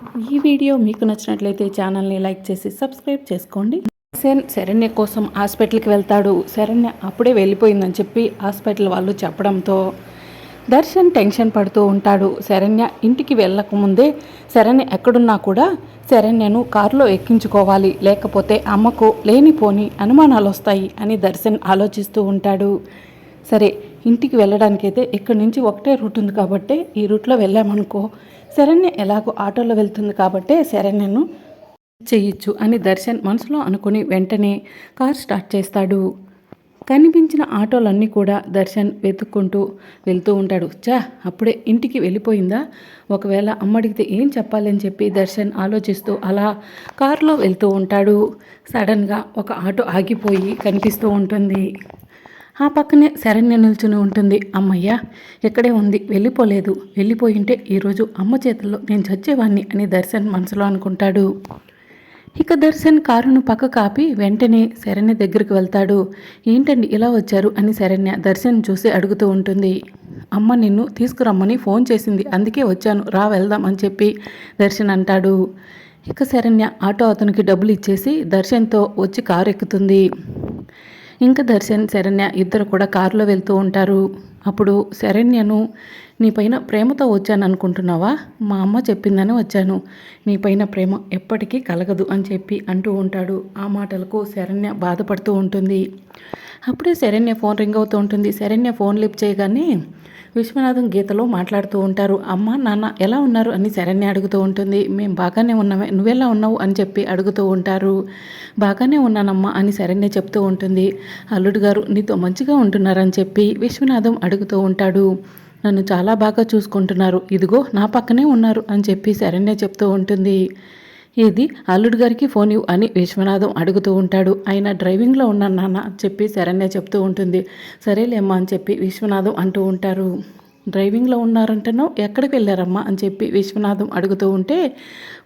ఈ వీడియో మీకు నచ్చినట్లయితే ఛానల్ని లైక్ చేసి సబ్స్క్రైబ్ చేసుకోండి. సెన్ శరణ్య కోసం హాస్పిటల్కి వెళ్తాడు. శరణ్య అప్పుడే వెళ్ళిపోయిందని చెప్పి హాస్పిటల్ వాళ్ళు చెప్పడంతో దర్శన్ టెన్షన్ పడుతూ ఉంటాడు. శరణ్య ఇంటికి వెళ్ళకముందే శరణ్య ఎక్కడున్నా కూడా శరణ్యను కారులో ఎక్కించుకోవాలి. లేకపోతే అమ్మకు లేనిపోని అనుమానాలు వస్తాయి అని దర్శన్ ఆలోచిస్తూ ఉంటాడు. సరే ఇంటికి వెళ్ళడానికైతే ఇక్కడి నుంచి ఒకటే రూట్ ఉంది కాబట్టి ఈ రూట్లో వెళ్ళామనుకో శరణ్య ఎలాగో ఆటోలో వెళ్తుంది కాబట్టే శరణ్యను చేయొచ్చు అని దర్శన్ మనసులో అనుకుని వెంటనే కార్ స్టార్ట్ చేస్తాడు. కనిపించిన ఆటోలన్నీ కూడా దర్శన్ వెతుక్కుంటూ వెళ్తూ ఉంటాడు. చా అప్పుడే ఇంటికి వెళ్ళిపోయిందా? ఒకవేళ అమ్మడిగితే ఏం చెప్పాలని చెప్పి దర్శన్ ఆలోచిస్తూ అలా కారులో వెళ్తూ ఉంటాడు. సడన్గా ఒక ఆటో ఆగిపోయి కనిపిస్తూ ఉంటుంది. ఆ పక్కనే శరణ్య నిల్చుని ఉంటుంది. అమ్మయ్య ఇక్కడే ఉంది? వెళ్ళిపోలేదు. వెళ్ళిపోయింటే ఈరోజు అమ్మ చేతుల్లో నేను చచ్చేవాణ్ణి అని దర్శన్ మనసులో అనుకుంటాడు. ఇక దర్శన్ కారును పక్క కాపి వెంటనే శరణ్య దగ్గరికి వెళ్తాడు. ఏంటండి ఇలా వచ్చారు అని శరణ్య దర్శన్ చూసి అడుగుతూ ఉంటుంది. అమ్మ నిన్ను తీసుకురమ్మని ఫోన్ చేసింది. అందుకే వచ్చాను. రా వెళ్దాం అని చెప్పి దర్శన్ అంటాడు. ఇక శరణ్య ఆటో అతనికి డబ్బులు ఇచ్చేసి దర్శన్తో వచ్చి కారు ఎక్కుతుంది. ఇంకా దర్శన్ శరణ్య ఇద్దరు కూడా కారులో వెళ్తూ ఉంటారు. అప్పుడు శరణ్యను నీపైన ప్రేమతో వచ్చాను అనుకుంటున్నావా మా అమ్మ చెప్పిందని వచ్చాను. నీపైన ప్రేమ ఎప్పటికీ కలగదు అని చెప్పి అంటూ ఉంటాడు. ఆ మాటలకు శరణ్య బాధపడుతూ ఉంటుంది. అప్పుడే శరణ్య ఫోన్ రింగ్ అవుతూ ఉంటుంది. శరణ్య ఫోన్ లిఫ్ట్ చేయగానే విశ్వనాథం గీతలో మాట్లాడుతూ ఉంటారు. అమ్మ నాన్న ఎలా ఉన్నారు? అని శరణ్య అడుగుతూ ఉంటుంది. మేము బాగానే ఉన్నామే. నువ్వెలా ఉన్నావు? అని చెప్పి అడుగుతూ ఉంటారు. బాగానే ఉన్నానమ్మా అని శరణ్య చెప్తూ ఉంటుంది. అల్లుడు గారు నీతో మంచిగా ఉంటున్నారని చెప్పి విశ్వనాథం అడుగుతూ ఉంటాడు. నన్ను చాలా బాగా చూసుకుంటున్నారు. ఇదిగో నా పక్కనే ఉన్నారు అని చెప్పి శరణ్య చెప్తూ ఉంటుంది. ఇది అల్లుడు గారికి ఫోన్ ఇవ్వు అని విశ్వనాథం అడుగుతూ ఉంటాడు. ఆయన డ్రైవింగ్లో ఉన్నాను నాన్న చెప్పి శరణ్య చెప్తూ ఉంటుంది. సరేలేమ్మా అని చెప్పి విశ్వనాథం అంటూ ఉంటారు. డ్రైవింగ్లో ఉన్నారంటేనో ఎక్కడికి వెళ్ళారమ్మా అని చెప్పి విశ్వనాథం అడుగుతూ ఉంటే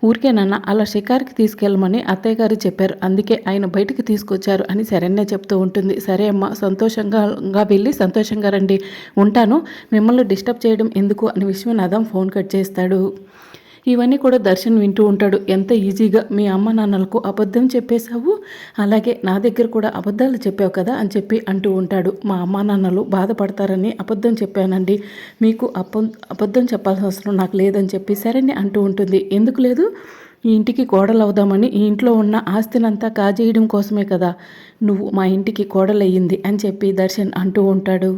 ఊరికేనన్నా అలా షికార్కి తీసుకెళ్ళమని అత్తయ్య గారు చెప్పారు. అందుకే ఆయన బయటికి తీసుకొచ్చారు అని శరణ్య చెప్తూ ఉంటుంది. సరే అమ్మ సంతోషంగా వెళ్ళి సంతోషంగా రండి. ఉంటాను. మిమ్మల్ని డిస్టర్బ్ చేయడం ఎందుకు? అని విశ్వనాథం ఫోన్ కట్ చేస్తాడు. ఇవన్నీ కూడా దర్శన్ వింటూ ఉంటాడు. ఎంత ఈజీగా మీ అమ్మ నాన్నలకు అబద్ధం చెప్పేశావు? అలాగే నా దగ్గర కూడా అబద్ధాలు చెప్పావు కదా అని చెప్పి అంటూ ఉంటాడు. మా అమ్మ నాన్నలు బాధపడతారని అబద్ధం చెప్పానండి. మీకు అప్ప అబద్ధం చెప్పాల్సిన అవసరం నాకు లేదని చెప్పి సరేనే అంటూ ఉంటుంది. ఎందుకు లేదు? ఈ ఇంటికి కోడలు అవుదామని ఈ ఇంట్లో ఉన్న ఆస్తినంతా కాజేయడం కోసమే కదా. నువ్వు మా ఇంటికి కోడలయ్యింది అని చెప్పి దర్శన్ అంటూ ఉంటాడు.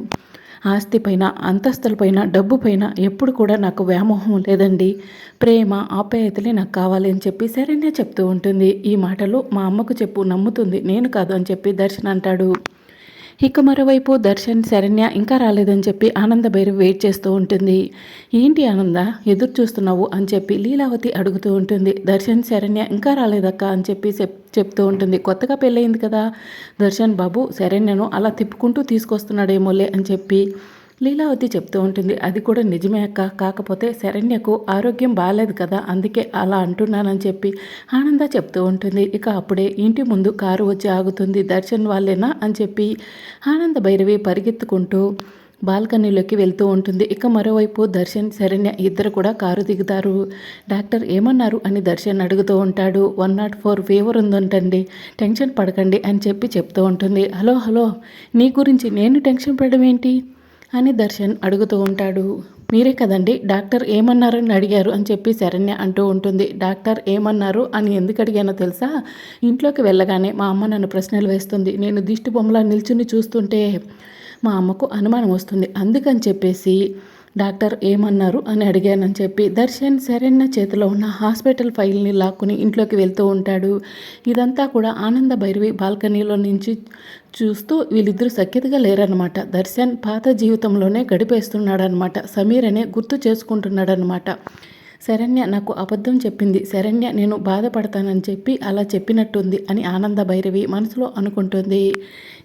ఆస్తిపైన అంతస్తులపైన డబ్బుపైన ఎప్పుడు కూడా నాకు వ్యామోహం లేదండి. ప్రేమ ఆప్యాయతలే నాకు కావాలి అని చెప్పి సరేనే చెప్తూ ఉంటుంది. ఈ మాటలు మా అమ్మకు చెప్పు నమ్ముతుంది. నేను కాదు అని చెప్పి దర్శన్ అంటాడు. ఇక మరోవైపు దర్శన్ శరణ్య ఇంకా రాలేదని చెప్పి ఆనంద భైరవి వెయిట్ చేస్తూ ఉంటుంది. ఏంటి ఆనంద? ఎదురు చూస్తున్నావు అని చెప్పి లీలావతి అడుగుతూ ఉంటుంది. దర్శన్ శరణ్య ఇంకా రాలేదక్క అని చెప్పి చెప్తూ ఉంటుంది. కొత్తగా పెళ్ళయింది కదా. దర్శన్ బాబు శరణ్యను అలా తిప్పుకుంటూ తీసుకొస్తున్నాడేమోలే అని చెప్పి లీలావతి చెప్తూ ఉంటుంది అది కూడా నిజమే అక్క. కాకపోతే శరణ్యకు ఆరోగ్యం బాగాలేదు కదా అందుకే అలా అంటున్నానని చెప్పి ఆనంద చెప్తూ ఉంటుంది. ఇక అప్పుడే ఇంటి ముందు కారు వచ్చి ఆగుతుంది దర్శన్ వాళ్ళేనా అని చెప్పి ఆనంద భైరవి పరిగెత్తుకుంటూ బాల్కనీలోకి వెళ్తూ ఉంటుంది. ఇక మరోవైపు దర్శన్ శరణ్య ఇద్దరు కూడా కారు దిగుతారు. డాక్టర్ ఏమన్నారు? అని దర్శన్ అడుగుతూ ఉంటాడు. వన్ నాట్ ఫోర్ ఫీవర్ ఉందంటండి. టెన్షన్ పడకండి అని చెప్పి చెప్తూ ఉంటుంది. Hello hello. నీ గురించి నేను టెన్షన్ పడడం ఏంటి? అని దర్శన్ అడుగుతూ ఉంటాడు. మీరే కదండి డాక్టర్ ఏమన్నారని అడిగారు అని చెప్పి శరణ్య అంటూ ఉంటుంది. డాక్టర్ ఏమన్నారు అని ఎందుకు అడిగానో తెలుసా? ఇంట్లోకి వెళ్ళగానే మా అమ్మ నన్ను ప్రశ్నలు వేస్తుంది. నేను దిష్టి బొమ్మలా నిల్చుని చూస్తుంటే మా అమ్మకు అనుమానం వస్తుంది. అందుకని చెప్పేసి డాక్టర్ ఏమన్నారు అని అడిగానని చెప్పి దర్శన్ శరణ్య చేతిలో ఉన్న హాస్పిటల్ ఫైల్ని లాక్కుని ఇంట్లోకి వెళ్తూ ఉంటాడు. ఇదంతా కూడా ఆనంద భైరవి బాల్కనీలో నుంచి చూస్తూ వీళ్ళిద్దరూ సఖ్యతగా లేరనమాట దర్శన్ పాత జీవితంలోనే గడిపేస్తున్నాడనమాట సమీర్ అనే గుర్తు చేసుకుంటున్నాడనమాట శరణ్య నాకు అబద్ధం చెప్పింది. శరణ్య నేను బాధపడతానని చెప్పి అలా చెప్పినట్టుంది అని ఆనంద భైరవి మనసులో అనుకుంటుంది.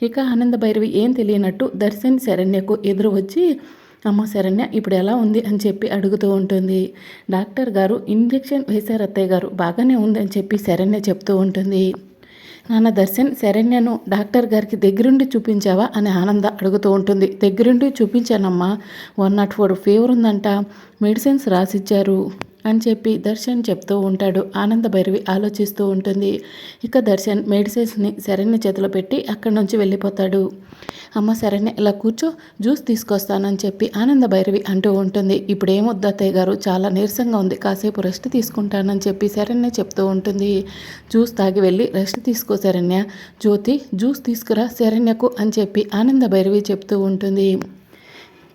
ఇక ఆనంద భైరవి ఏం తెలియనట్టు దర్శన్ శరణ్యకు ఎదురు వచ్చి అమ్మ శరణ్య ఇప్పుడు ఎలా ఉంది అని చెప్పి అడుగుతూ ఉంటుంది. డాక్టర్ గారు ఇంజెక్షన్ వేశారు అత్తయ్య గారు బాగానే ఉంది అని చెప్పి శరణ్య చెప్తూ ఉంటుంది. నాన్న దర్శన్ శరణ్యను డాక్టర్ గారికి దగ్గరుండి చూపించావా అని ఆనంద అడుగుతూ ఉంటుంది. దగ్గరుండి చూపించానమ్మా వన్ నాట్ ఫోర్ ఫీవర్ ఉందంట మెడిసిన్స్ రాసిచ్చారు. అని చెప్పి దర్శన్ చెప్తూ ఉంటాడు. ఆనంద భైరవి ఆలోచిస్తూ ఉంటుంది. ఇక దర్శన్ మెడిసిన్స్ని శరణ్య చేతిలో పెట్టి అక్కడి నుంచి వెళ్ళిపోతాడు. అమ్మ శరణ్య ఇలా కూర్చో జ్యూస్ తీసుకొస్తానని చెప్పి ఆనంద భైరవి అంటూ ఉంటుంది. ఇప్పుడు ఏమొద్దు అత్తయ్య గారు చాలా నీరసంగా ఉంది. కాసేపు రెస్ట్ తీసుకుంటానని చెప్పి శరణ్య చెప్తూ ఉంటుంది. జ్యూస్ తాగి వెళ్ళి రెస్ట్ తీసుకో శరణ్య. జ్యోతి జ్యూస్ తీసుకురా శరణ్యకు అని చెప్పి ఆనంద భైరవి చెప్తూ ఉంటుంది.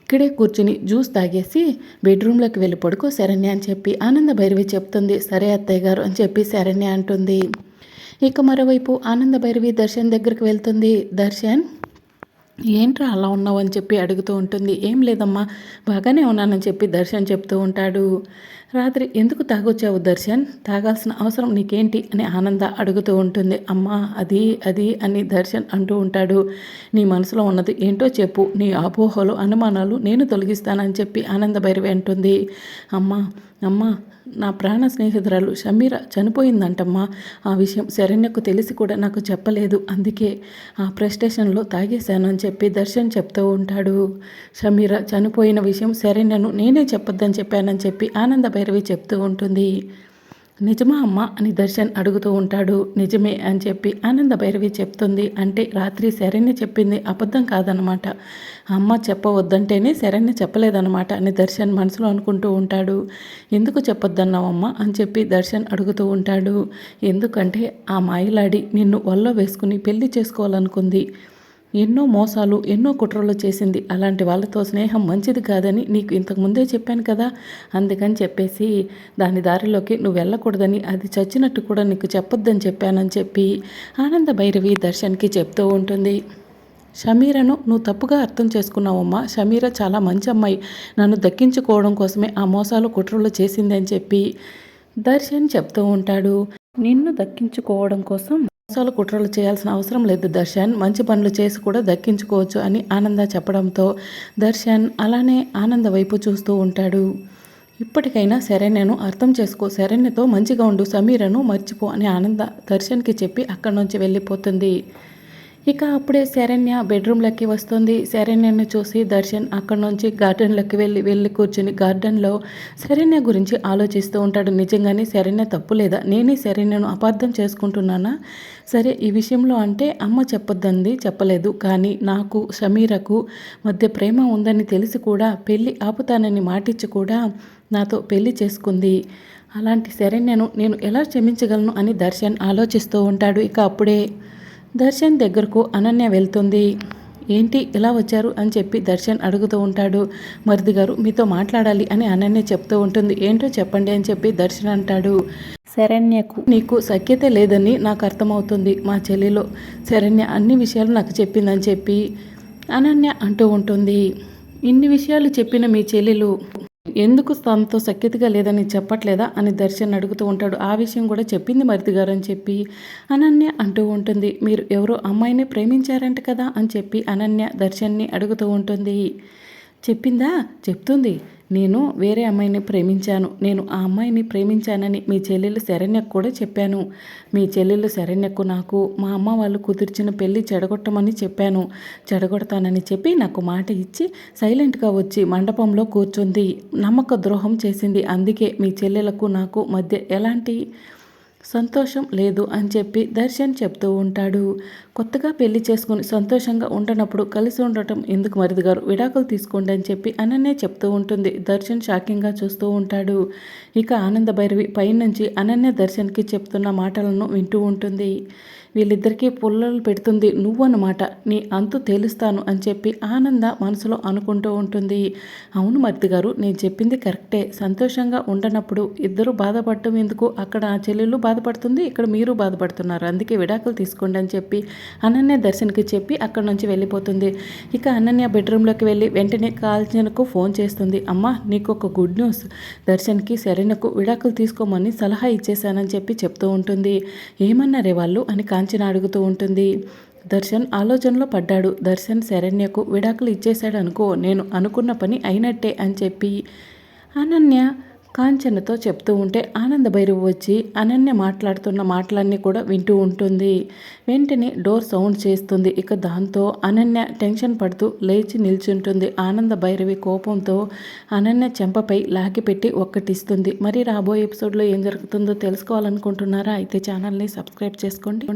ఇక్కడే కూర్చుని జ్యూస్ తాగేసి బెడ్రూమ్లోకి వెళ్ళి పడుకో శరణ్య అని చెప్పి ఆనంద భైరవి చెప్తుంది. సరే అత్తయ్య గారు అని చెప్పి శరణ్య అంటుంది. ఇక మరోవైపు ఆనంద భైరవి దర్శన్ దగ్గరికి వెళ్తుంది. దర్శన్ ఏంట్రా అలా ఉన్నావు? అని చెప్పి అడుగుతూ ఉంటుంది. ఏం లేదమ్మా బాగానే ఉన్నానని చెప్పి దర్శన్ చెప్తూ ఉంటాడు. రాత్రి ఎందుకు తాగొచ్చావు దర్శన్? తాగాల్సిన అవసరం నీకేంటి? అని ఆనంద అడుగుతూ ఉంటుంది. అమ్మా అది అది అని దర్శన్ అంటూ ఉంటాడు. నీ మనసులో ఉన్నది ఏంటో చెప్పు. నీ అపోహలు అనుమానాలు నేను తొలగిస్తానని చెప్పి ఆనంద భైరవి అంటుంది. అమ్మా అమ్మా నా ప్రాణ స్నేహితురాలు షమీర చనిపోయిందంటమ్మా. ఆ విషయం శరణ్యకు తెలిసి కూడా నాకు చెప్పలేదు. అందుకే ఆ ప్రెస్టేషన్లో తాగేశాను అని చెప్పి దర్శన్ చెప్తూ ఉంటాడు. షమీర చనిపోయిన విషయం శరణ్యను నేనే చెప్పొద్దని చెప్పానని చెప్పి ఆనంద భైరవి చెప్తూ ఉంటుంది. నిజమా అమ్మ అని దర్శన్ అడుగుతూ ఉంటాడు. నిజమే అని చెప్పి ఆనంద భైరవి చెప్తుంది. అంటే రాత్రి శరణ్య చెప్పింది అబద్ధం కాదనమాట అమ్మ చెప్పవద్దంటేనే శరణ్య చెప్పలేదనమాట అని దర్శన్ మనసులో అనుకుంటూ ఉంటాడు. ఎందుకు చెప్పొద్దన్నావమ్మ అని చెప్పి దర్శన్ అడుగుతూ ఉంటాడు. ఎందుకంటే ఆ మాయలాడి నిన్ను వల్ల వేసుకుని పెళ్ళి చేసుకోవాలనుకుంది. ఎన్నో మోసాలు ఎన్నో కుట్రలు చేసింది. అలాంటి వాళ్ళతో స్నేహం మంచిది కాదని నీకు ఇంతకు ముందే చెప్పాను కదా? అందుకని చెప్పేసి దాని దారిలోకి నువ్వు వెళ్ళకూడదని అది చచ్చినట్టు కూడా నీకు చెప్పొద్దని చెప్పానని చెప్పి ఆనంద భైరవి దర్శన్కి చెప్తూ ఉంటుంది. షమీరను నువ్వు తప్పుగా అర్థం చేసుకున్నావమ్మా. షమీర చాలా మంచి అమ్మాయి. నన్ను దక్కించుకోవడం కోసమే ఆ మోసాలు కుట్రలు చేసిందని చెప్పి దర్శన్ చెప్తూ ఉంటాడు. నిన్ను దక్కించుకోవడం కోసం మోసాలు కుట్రలు చేయాల్సిన అవసరం లేదు దర్శన్. మంచి పనులు చేసి కూడా దక్కించుకోవచ్చు అని ఆనంద చెప్పడంతో దర్శన్ అలానే ఆనంద వైపు చూస్తూ ఉంటాడు. ఇప్పటికైనా శరణ్యను అర్థం చేసుకో శరణ్యతో మంచిగా ఉండు సమీరను మర్చిపో అని ఆనంద దర్శన్కి చెప్పి అక్కడి నుంచి వెళ్ళిపోతుంది. ఇక అప్పుడే శరణ్య బెడ్రూమ్లోకి వస్తుంది. శరణ్యను చూసి దర్శన్ అక్కడి నుంచి గార్డెన్లోకి వెళ్ళి వెళ్ళి కూర్చుని గార్డెన్లో శరణ్య గురించి ఆలోచిస్తూ ఉంటాడు. నిజంగానే శరణ్య తప్పు లేదా? నేనే శరణ్యను అపార్థం చేసుకుంటున్నానా? సరే ఈ విషయంలో అంటే అమ్మ చెప్పొద్దంది చెప్పలేదు. కానీ నాకు షమీరకు మధ్య ప్రేమ ఉందని తెలిసి కూడా పెళ్ళి ఆపుతానని మాటిచ్చి కూడా నాతో పెళ్ళి చేసుకుంది. అలాంటి శరణ్యను నేను ఎలా క్షమించగలను అని దర్శన్ ఆలోచిస్తూ ఉంటాడు. ఇక అప్పుడే దర్శన్ దగ్గరకు అనన్య వెళ్తుంది. ఏంటి ఇలా వచ్చారు? అని చెప్పి దర్శన్ అడుగుతూ ఉంటాడు. మరిది గారు మీతో మాట్లాడాలి అని అనన్య చెప్తూ ఉంటుంది. ఏంటో చెప్పండి అని చెప్పి దర్శన్ అంటాడు. శరణ్యకు నీకు సఖ్యత లేదని నాకు అర్థమవుతుంది. మా చెల్లిలో శరణ్య అన్ని విషయాలు నాకు చెప్పిందని చెప్పి అనన్య అంటూ ఉంటుంది. ఇన్ని విషయాలు చెప్పిన మీ చెల్లెలు ఎందుకు తనతో సఖ్యతగా లేదని చెప్పట్లేదా అని దర్శన్ అడుగుతూ ఉంటాడు. ఆ విషయం కూడా చెప్పింది మరిది గారు అని చెప్పి అనన్య అంటూ ఉంటుంది. మీరు ఎవరో అమ్మాయిని ప్రేమించారంట కదా అని చెప్పి అనన్య దర్శన్ని అడుగుతూ ఉంటుంది. చెప్పిందా? చెప్తుంది. నేను వేరే అమ్మాయిని ప్రేమించాను. నేను ఆ అమ్మాయిని ప్రేమించానని మీ చెల్లెలు శరణ్యకు కూడా చెప్పాను. మీ చెల్లెలు శరణ్యకు నాకు మా అమ్మ వాళ్ళు కుదిర్చిన పెళ్ళి చెడగొట్టమని చెప్పాను. చెడగొడతానని చెప్పి నాకు మాట ఇచ్చి సైలెంట్గా వచ్చి మండపంలో కూర్చుంది. నమ్మక ద్రోహం చేసింది. అందుకే మీ చెల్లెలకు నాకు మధ్య ఎలాంటి సంతోషం లేదు అని చెప్పి దర్శన్ చెప్తూ ఉంటాడు. కొత్తగా పెళ్ళి చేసుకుని సంతోషంగా ఉండనప్పుడు కలిసి ఉండటం ఎందుకు మరిది గారు విడాకులు తీసుకోండి అని చెప్పి అనన్నే చెప్తూ ఉంటుంది. దర్శన్ షాకింగ్గా చూస్తూ ఉంటాడు. ఇక ఆనంద భైరవి పైనుంచి అనన్య దర్శన్కి చెప్తున్న మాటలను వింటూ ఉంటుంది. వీళ్ళిద్దరికీ పుల్లలు పెడుతుంది నువ్వన్నమాట. నీ అంతు తేలుస్తాను అని చెప్పి ఆనంద మనసులో అనుకుంటూ ఉంటుంది. అవును మర్తి గారు నేను చెప్పింది కరెక్టే. సంతోషంగా ఉండనప్పుడు ఇద్దరు బాధపడటం ఎందుకు? అక్కడ ఆ చెల్లెలు బాధపడుతుంది ఇక్కడ మీరు బాధపడుతున్నారు. అందుకే విడాకులు తీసుకోండి అని చెప్పి అనన్య దర్శన్కి చెప్పి అక్కడ నుంచి వెళ్ళిపోతుంది. ఇక అనన్య బెడ్రూమ్లోకి వెళ్ళి వెంటనే కాల్చనకు ఫోన్ చేస్తుంది. అమ్మ నీకు ఒక గుడ్ న్యూస్. దర్శన్కి శరణకు విడాకులు తీసుకోమని సలహా ఇచ్చేశానని చెప్పి చెప్తూ ఉంటుంది. ఏమన్నారే వాళ్ళు అని కాంచన అడుగుతూ ఉంటుంది. దర్శన్ ఆలోచనలో పడ్డాడు. దర్శన్ శరణ్యకు విడాకులు ఇచ్చేశాడు అనుకో నేను అనుకున్న పని అయినట్టే అని చెప్పి అనన్య కాంచనతో చెప్తూ ఉంటే ఆనంద భైరవ్ వచ్చి అనన్య మాట్లాడుతున్న మాటలన్నీ కూడా వింటూ ఉంటుంది. వెంటనే డోర్ సౌండ్ చేస్తుంది. ఇక దాంతో అనన్య టెన్షన్ పడుతూ లేచి నిల్చుంటుంది. ఆనంద భైరవి కోపంతో అనన్య చెంపపై లాగిపెట్టి ఒక్కటిస్తుంది. మరి రాబోయే ఎపిసోడ్లో ఏం జరుగుతుందో తెలుసుకోవాలనుకుంటున్నారా? అయితే ఛానల్ని సబ్స్క్రైబ్ చేసుకోండి.